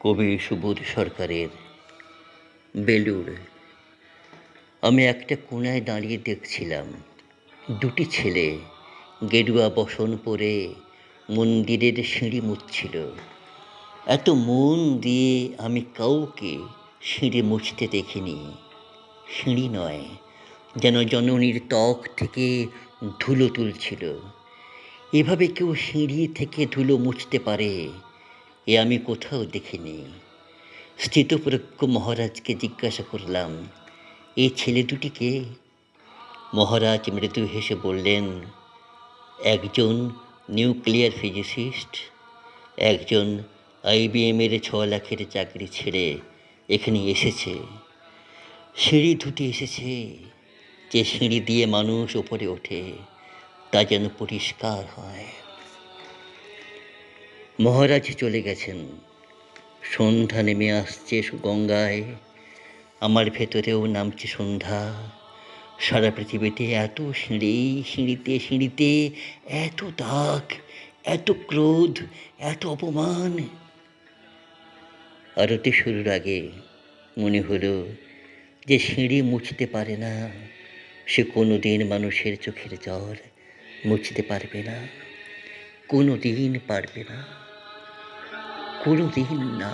কবি সুবোধ সরকারের বেলুড়। আমি একটা কোণায় দাঁড়িয়ে দেখছিলাম। দুটি ছেলে গেরুয়া বসন পরে মন্দিরের সিঁড়ি মুছছিল। এত মন দিয়ে আমি কাউকে সিঁড়ি মুছতে দেখিনি। সিঁড়ি নয়, যেন জননীর ত্বক থেকে ধুলো তুলছিল। এভাবে কেউ সিঁড়ি থেকে ধুলো মুছতে পারে এ আমি কোথাও দেখিনি। স্থিতপ্রজ্ঞ মহারাজকে জিজ্ঞাসা করলাম এই ছেলে দুটিকে মহারাজ মৃদু হেসে বললেন, একজন নিউক্লিয়ার ফিজিসিস্ট, একজন আইবিএমের ছ লাখের চাকরি ছেড়ে এখানে এসেছে। সিঁড়ি ধুতে এসেছে। যে সিঁড়ি দিয়ে মানুষ ওপরে ওঠে, তা যেন পরিষ্কার হয়। মহারাজ চলে গেছেন। সন্ধ্যা নেমে আসছে গঙ্গায় আমার ভেতরেও নামছে সন্ধ্যা। সারা পৃথিবীতে এত সিঁড়ি, সিঁড়িতে সিঁড়িতে এত দাগ, এত ক্রোধ, এত অপমান। আরতি শুরুর আগে মনে হলো যে সিঁড়ি মুছতে পারে না। সে কোনো দিন মানুষের চোখের জল মুছতে পারবে না। কোনো দিন পারবে না। কোনো দিন না